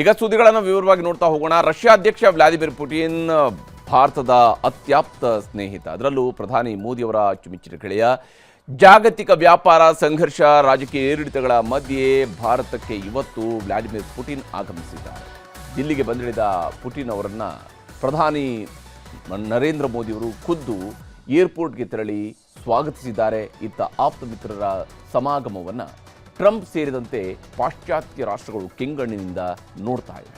ಈಗ ಸುದ್ದಿಗಳನ್ನು ವಿವರವಾಗಿ ನೋಡ್ತಾ ಹೋಗೋಣ. ರಷ್ಯಾ ಅಧ್ಯಕ್ಷ ವ್ಲಾದಿಮಿರ್ ಪುಟಿನ್, ಭಾರತದ ಅತ್ಯಾಪ್ತ ಸ್ನೇಹಿತ. ಅದರಲ್ಲೂ ಪ್ರಧಾನಿ ಮೋದಿಯವರ ಅಚ್ಚುಮೆಚ್ಚಿನ ಗೆಳೆಯ. ಜಾಗತಿಕ ವ್ಯಾಪಾರ ಸಂಘರ್ಷ, ರಾಜಕೀಯ ಏರಿಳಿತಗಳ ಮಧ್ಯೆ ಭಾರತಕ್ಕೆ ಇವತ್ತು ವ್ಲಾಡಿಮಿರ್ ಪುಟಿನ್ ಆಗಮಿಸಿದ್ದಾರೆ. ದಿಲ್ಲಿಗೆ ಬಂದಿಳಿದ ಪುಟಿನ್ ಅವರನ್ನು ಪ್ರಧಾನಿ ನರೇಂದ್ರ ಮೋದಿಯವರು ಖುದ್ದು ಏರ್ಪೋರ್ಟ್ಗೆ ತೆರಳಿ ಸ್ವಾಗತಿಸಿದ್ದಾರೆ. ಇತ್ತ ಆಪ್ತ ಮಿತ್ರರ ಸಮಾಗಮವನ್ನು ಟ್ರಂಪ್ ಸೇರಿದಂತೆ ಪಾಶ್ಚಾತ್ಯ ರಾಷ್ಟ್ರಗಳು ಕೆಂಗಣ್ಣಿನಿಂದ ನೋಡ್ತಾ ಇವೆ.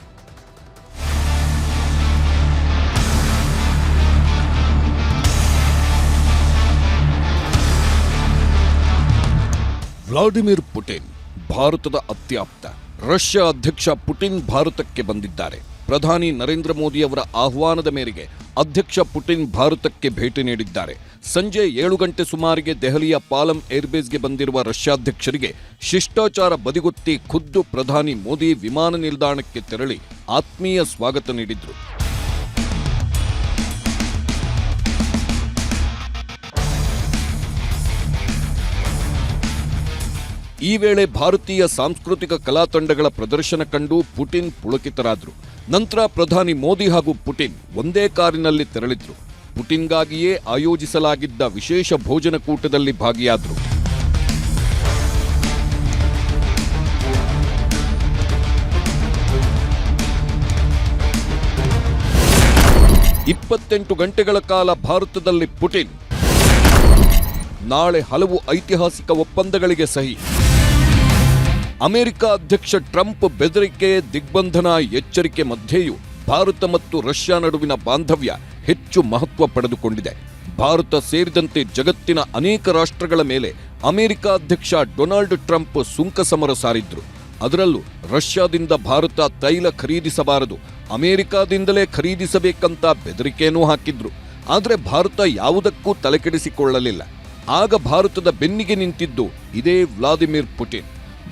ವ್ಲಾಡಿಮಿರ್ ಪುಟಿನ್, ಭಾರತದ ಅತ್ಯಾಪ್ತ. ರಷ್ಯಾ ಅಧ್ಯಕ್ಷ ಪುಟಿನ್ ಭಾರತಕ್ಕೆ ಬಂದಿದ್ದಾರೆ. ಪ್ರಧಾನಿ ನರೇಂದ್ರ ಮೋದಿ ಅವರ ಆಹ್ವಾನದ ಮೇರೆಗೆ ಅಧ್ಯಕ್ಷ ಪುಟಿನ್ ಭಾರತಕ್ಕೆ ಭೇಟಿ ನೀಡಿದ್ದಾರೆ. ಸಂಜೆ ಏಳು ಗಂಟೆ ಸುಮಾರಿಗೆ ದೆಹಲಿಯ ಪಾಲಂ ಏರ್ಬೇಸ್ಗೆ ಬಂದಿರುವ ರಷ್ಯಾಧ್ಯಕ್ಷರಿಗೆ ಶಿಷ್ಟಾಚಾರ ಬದಿಗೊತ್ತಿ ಖುದ್ದು ಪ್ರಧಾನಿ ಮೋದಿ ವಿಮಾನ ನಿಲ್ದಾಣಕ್ಕೆ ತೆರಳಿ ಆತ್ಮೀಯ ಸ್ವಾಗತ ನೀಡಿದ್ರು. ಈ ವೇಳೆ ಭಾರತೀಯ ಸಾಂಸ್ಕೃತಿಕ ಕಲಾ ತಂಡಗಳ ಪ್ರದರ್ಶನ ಕಂಡು ಪುಟಿನ್ ಪುಳಕಿತರಾದರು. ನಂತರ ಪ್ರಧಾನಿ ಮೋದಿ ಹಾಗೂ ಪುಟಿನ್ ಒಂದೇ ಕಾರಿನಲ್ಲಿ ತೆರಳಿದ್ರು. ಪುಟಿನ್ಗಾಗಿಯೇ ಆಯೋಜಿಸಲಾಗಿದ್ದ ವಿಶೇಷ ಭೋಜನ ಕೂಟದಲ್ಲಿ ಭಾಗಿಯಾದರು. ಇಪ್ಪತ್ತೆಂಟು ಗಂಟೆಗಳ ಕಾಲ ಭಾರತದಲ್ಲಿ ಪುಟಿನ್ ನಾಳೆ ಹಲವು ಐತಿಹಾಸಿಕ ಒಪ್ಪಂದಗಳಿಗೆ ಸಹಿ. ಅಮೆರಿಕ ಅಧ್ಯಕ್ಷ ಟ್ರಂಪ್ ಬೆದರಿಕೆ, ದಿಗ್ಬಂಧನ ಎಚ್ಚರಿಕೆ ಮಧ್ಯೆಯೂ ಭಾರತ ಮತ್ತು ರಷ್ಯಾ ನಡುವಿನ ಬಾಂಧವ್ಯ ಹೆಚ್ಚು ಮಹತ್ವ ಪಡೆದುಕೊಂಡಿದೆ. ಭಾರತ ಸೇರಿದಂತೆ ಜಗತ್ತಿನ ಅನೇಕ ರಾಷ್ಟ್ರಗಳ ಮೇಲೆ ಅಮೆರಿಕ ಅಧ್ಯಕ್ಷ ಡೊನಾಲ್ಡ್ ಟ್ರಂಪ್ ಸುಂಕ ಸಮರ ಸಾರಿದ್ರು. ಅದರಲ್ಲೂ ರಷ್ಯಾದಿಂದ ಭಾರತ ತೈಲ ಖರೀದಿಸಬಾರದು, ಅಮೆರಿಕಾದಿಂದಲೇ ಖರೀದಿಸಬೇಕಂತ ಬೆದರಿಕೆಯನ್ನೂ ಹಾಕಿದ್ರು. ಆದರೆ ಭಾರತ ಯಾವುದಕ್ಕೂ ತಲೆಕೆಡಿಸಿಕೊಳ್ಳಲಿಲ್ಲ. ಆಗ ಭಾರತದ ಬೆನ್ನಿಗೆ ನಿಂತಿದ್ದು ಇದೇ ವ್ಲಾದಿಮಿರ್ ಪುಟಿನ್.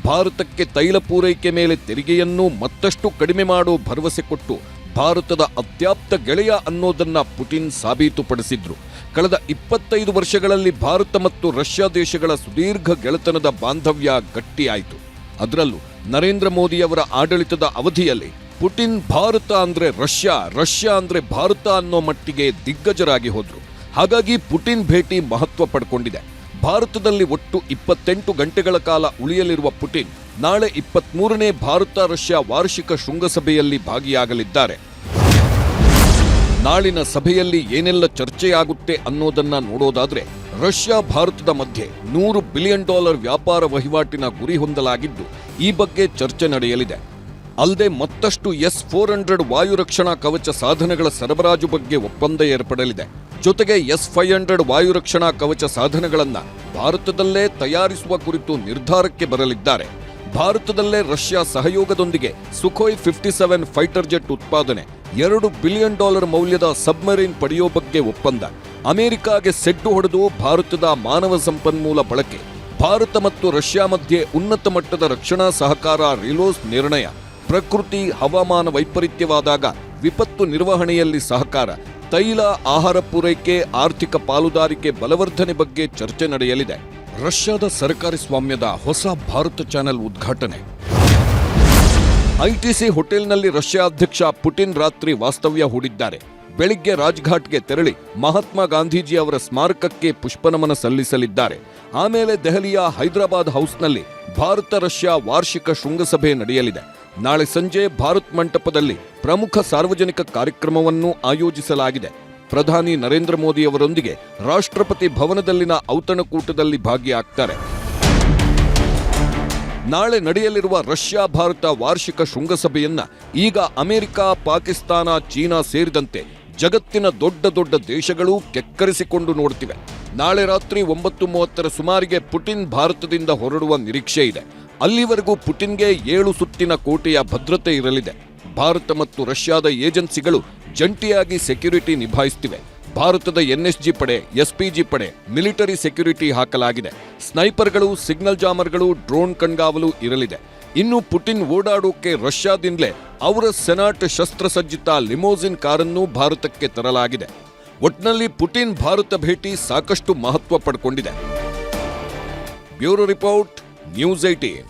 ಭಾರತಕ್ಕೆ ತೈಲ ಪೂರೈಕೆ ಮೇಲೆ ತೆರಿಗೆಯನ್ನು ಮತ್ತಷ್ಟು ಕಡಿಮೆ ಮಾಡೋ ಭರವಸೆ ಕೊಟ್ಟು ಭಾರತದ ಅತ್ಯಾಪ್ತ ಗೆಳೆಯ ಅನ್ನೋದನ್ನ ಪುಟಿನ್ ಸಾಬೀತುಪಡಿಸಿದ್ರು. ಕಳೆದ ಇಪ್ಪತ್ತೈದು ವರ್ಷಗಳಲ್ಲಿ ಭಾರತ ಮತ್ತು ರಷ್ಯಾ ದೇಶಗಳ ಸುದೀರ್ಘ ಗೆಳೆತನದ ಬಾಂಧವ್ಯ ಗಟ್ಟಿಯಾಯಿತು. ಅದರಲ್ಲೂ ನರೇಂದ್ರ ಮೋದಿಯವರ ಆಡಳಿತದ ಅವಧಿಯಲ್ಲಿ ಪುಟಿನ್ ಭಾರತ ಅಂದ್ರೆ ರಷ್ಯಾ ರಷ್ಯಾ ಅಂದ್ರೆ ಭಾರತ ಅನ್ನೋ ಮಟ್ಟಿಗೆ ದಿಗ್ಗಜರಾಗಿ ಹೋದ್ರು. ಹಾಗಾಗಿ ಪುಟಿನ್ ಭೇಟಿ ಮಹತ್ವ ಪಡ್ಕೊಂಡಿದೆ. ಭಾರತದಲ್ಲಿ ಒಟ್ಟು ಇಪ್ಪತ್ತೆಂಟು ಗಂಟೆಗಳ ಕಾಲ ಉಳಿಯಲಿರುವ ಪುಟಿನ್ ನಾಳೆ ಇಪ್ಪತ್ಮೂರನೇ ಭಾರತ ರಷ್ಯಾ ವಾರ್ಷಿಕ ಶೃಂಗಸಭೆಯಲ್ಲಿ ಭಾಗಿಯಾಗಲಿದ್ದಾರೆ. ನಾಳಿನ ಸಭೆಯಲ್ಲಿ ಏನೆಲ್ಲ ಚರ್ಚೆಯಾಗುತ್ತೆ ಅನ್ನೋದನ್ನ ನೋಡೋದಾದ್ರೆ ರಷ್ಯಾ ಭಾರತದ ಮಧ್ಯೆ ನೂರು ಬಿಲಿಯನ್ ಡಾಲರ್ ವ್ಯಾಪಾರ ವಹಿವಾಟಿನ ಗುರಿ ಹೊಂದಲಾಗಿದ್ದು ಈ ಬಗ್ಗೆ ಚರ್ಚೆ ನಡೆಯಲಿದೆ. ಅಲ್ಲದೆ ಮತ್ತಷ್ಟು ಎಸ್ ಫೋರ್ ಹಂಡ್ರೆಡ್ ವಾಯು ರಕ್ಷಣಾ ಕವಚ ಸಾಧನಗಳ ಸರಬರಾಜು ಬಗ್ಗೆ ಒಪ್ಪಂದ ಏರ್ಪಡಲಿದೆ. ಜೊತೆಗೆ ಎಸ್ ಫೈವ್ ಹಂಡ್ರೆಡ್ ವಾಯು ರಕ್ಷಣಾ ಕವಚ ಸಾಧನಗಳನ್ನು ಭಾರತದಲ್ಲೇ ತಯಾರಿಸುವ ಕುರಿತು ನಿರ್ಧಾರಕ್ಕೆ ಬರಲಿದ್ದಾರೆ. ಭಾರತದಲ್ಲೇ ರಷ್ಯಾ ಸಹಯೋಗದೊಂದಿಗೆ Sukhoi fifty seven fighter jet ಉತ್ಪಾದನೆ ಎರಡು ಬಿಲಿಯನ್ ಡಾಲರ್ ಮೌಲ್ಯದ ಸಬ್ಮರೀನ್ ಪಡೆಯೋ ಬಗ್ಗೆ ಒಪ್ಪಂದ. ಅಮೆರಿಕಾಗೆ ಸೆಡ್ಡು ಹೊಡೆದು ಭಾರತದ ಮಾನವ ಸಂಪನ್ಮೂಲ ಬಳಕೆ, ಭಾರತ ಮತ್ತು ರಷ್ಯಾ ಮಧ್ಯೆ ಉನ್ನತ ಮಟ್ಟದ ರಕ್ಷಣಾ ಸಹಕಾರ ರಿಲೋಸ್ ನಿರ್ಣಯ, ಪ್ರಕೃತಿ ಹವಾಮಾನ ವೈಪರೀತ್ಯವಾದಾಗ ವಿಪತ್ತು ನಿರ್ವಹಣೆಯಲ್ಲಿ ಸಹಕಾರ, ತೈಲ ಆಹಾರ ಪೂರೈಕೆ, ಆರ್ಥಿಕ ಪಾಲುದಾರಿಕೆ ಬಲವರ್ಧನೆ ಬಗ್ಗೆ ಚರ್ಚೆ ನಡೆಯಲಿದೆ. ರಷ್ಯಾದ ಸರ್ಕಾರಿ ಸ್ವಾಮ್ಯದ ಹೊಸ ಭಾರತ ಚಾನೆಲ್ ಉದ್ಘಾಟನೆ. ಐಟಿಸಿ ಹೋಟೆಲ್ನಲ್ಲಿ ರಷ್ಯಾ ಅಧ್ಯಕ್ಷ ಪುಟಿನ್ ರಾತ್ರಿ ವಾಸ್ತವ್ಯ ಹೂಡಿದ್ದಾರೆ. ಬೆಳಿಗ್ಗೆ ರಾಜ್ಘಾಟ್ಗೆ ತೆರಳಿ ಮಹಾತ್ಮ ಗಾಂಧೀಜಿ ಅವರ ಸ್ಮಾರಕಕ್ಕೆ ಪುಷ್ಪನಮನ ಸಲ್ಲಿಸಲಿದ್ದಾರೆ. ಆಮೇಲೆ ದೆಹಲಿಯ ಹೈದರಾಬಾದ್ ಹೌಸ್ನಲ್ಲಿ ಭಾರತ ರಷ್ಯಾ ವಾರ್ಷಿಕ ಶೃಂಗಸಭೆ ನಡೆಯಲಿದೆ. ನಾಳೆ ಸಂಜೆ ಭಾರತ್ ಮಂಟಪದಲ್ಲಿ ಪ್ರಮುಖ ಸಾರ್ವಜನಿಕ ಕಾರ್ಯಕ್ರಮವನ್ನು ಆಯೋಜಿಸಲಾಗಿದೆ. ಪ್ರಧಾನಿ ನರೇಂದ್ರ ಮೋದಿ ಅವರೊಂದಿಗೆ ರಾಷ್ಟ್ರಪತಿ ಭವನದಲ್ಲಿನ ಔತಣಕೂಟದಲ್ಲಿ ಭಾಗಿಯಾಗ್ತಾರೆ. ನಾಳೆ ನಡೆಯಲಿರುವ ರಷ್ಯಾ ಭಾರತ ವಾರ್ಷಿಕ ಶೃಂಗಸಭೆಯನ್ನ ಈಗ ಅಮೆರಿಕ, ಪಾಕಿಸ್ತಾನ, ಚೀನಾ ಸೇರಿದಂತೆ ಜಗತ್ತಿನ ದೊಡ್ಡ ದೊಡ್ಡ ದೇಶಗಳು ಕೆಕ್ಕರಿಸಿಕೊಂಡು ನೋಡ್ತಿವೆ. ನಾಳೆ ರಾತ್ರಿ ಒಂಬತ್ತು ಮೂವತ್ತರ ಸುಮಾರಿಗೆ ಪುಟಿನ್ ಭಾರತದಿಂದ ಹೊರಡುವ ನಿರೀಕ್ಷೆ ಇದೆ. ಅಲ್ಲಿವರೆಗೂ ಪುಟಿನ್ಗೆ ಏಳು ಸುತ್ತಿನ ಕೋಟೆಯ ಭದ್ರತೆ ಇರಲಿದೆ. ಭಾರತ ಮತ್ತು ರಷ್ಯಾದ ಏಜೆನ್ಸಿಗಳು ಜಂಟಿಯಾಗಿ ಸೆಕ್ಯುರಿಟಿ ನಿಭಾಯಿಸುತ್ತಿವೆ ಭಾರತದ ಎನ್ಎಸ್ಜಿ ಪಡೆ, ಎಸ್ಪಿಜಿ ಪಡೆ ಮಿಲಿಟರಿ ಸೆಕ್ಯುರಿಟಿ ಹಾಕಲಾಗಿದೆ. ಸ್ನೈಪರ್ಗಳು, ಸಿಗ್ನಲ್ ಜಾಮರ್ಗಳು ಡ್ರೋನ್ ಕಣ್ಗಾವಲು ಇರಲಿದೆ. ಇನ್ನು ಪುಟಿನ್ ಓಡಾಡೋಕೆ ರಷ್ಯಾದಿಂದಲೇ ಅವರ ಸೆನಾಟ್ ಶಸ್ತ್ರಸಜ್ಜಿತ ಲಿಮೋಸಿನ್ ಕಾರನ್ನು ಭಾರತಕ್ಕೆ ತರಲಾಗಿದೆ. ಒಟ್ನಲ್ಲಿ ಪುಟಿನ್ ಭಾರತ ಭೇಟಿ ಸಾಕಷ್ಟು ಮಹತ್ವ ಪಡ್ಕೊಂಡಿದೆ. Bureau report, news eighteen